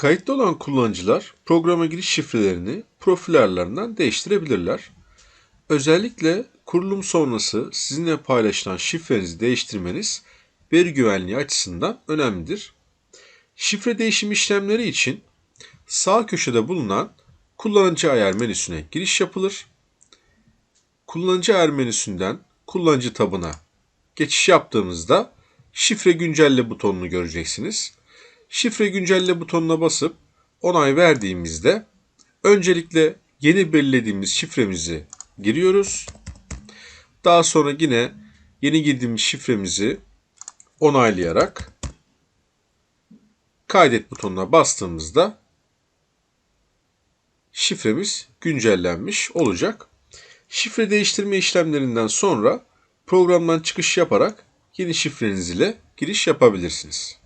Kayıtlı olan kullanıcılar programa giriş şifrelerini profil ayarlarından değiştirebilirler. Özellikle kurulum sonrası sizinle paylaşılan şifrenizi değiştirmeniz veri güvenliği açısından önemlidir. Şifre değişim işlemleri için sağ köşede bulunan kullanıcı ayar menüsüne giriş yapılır. Kullanıcı ayar menüsünden kullanıcı tabına geçiş yaptığımızda şifre güncelle butonunu göreceksiniz. Şifre güncelle butonuna basıp onay verdiğimizde öncelikle yeni belirlediğimiz şifremizi giriyoruz. Daha sonra yine yeni girdiğimiz şifremizi onaylayarak kaydet butonuna bastığımızda şifremiz güncellenmiş olacak. Şifre değiştirme işlemlerinden sonra programdan çıkış yaparak yeni şifreniz ile giriş yapabilirsiniz.